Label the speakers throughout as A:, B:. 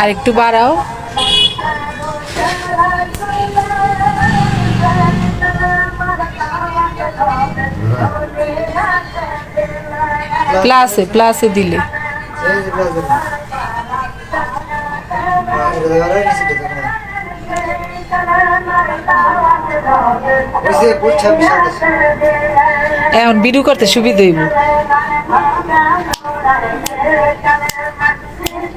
A: আর একটু বাড়াও। প্লাসে প্লাসে দিলে। এখন বিডু করতে সুবিধা হইব।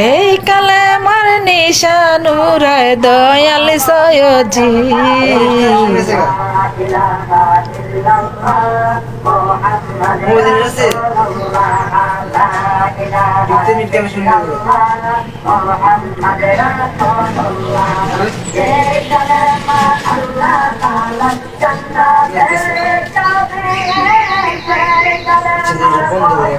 A: এই কালে আমার নিশানুরায় দয়াল সয়জি।
B: বন্ধ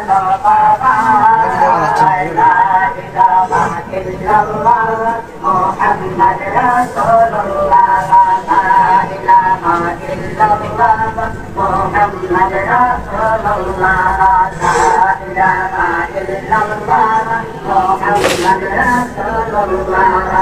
B: illallah Muhammad Rasulullah La ilaha illallah Muhammad Rasulullah La ilaha illallah Muhammad Rasulullah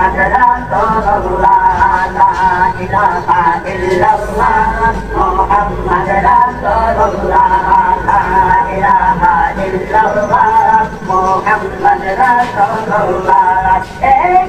B: مجلس الله لا إله إلا الله محمد رسول الله لا إله إلا الله محمد رسول الله إيه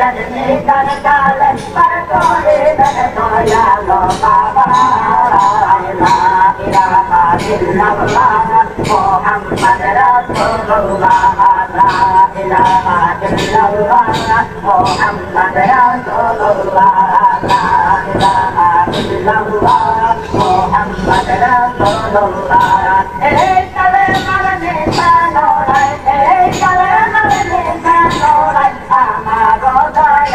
B: চাও বাবা চরণ মোহাম্মদ রাসূলুল্লাহ লা ইলাহা ইল্লাল্লাহ মোহাম্মদ রাসূলুল্লাহ লা ইলাহা ইল্লাল্লাহ মোহাম্মদ রাসূলুল্লাহ এই কালেমার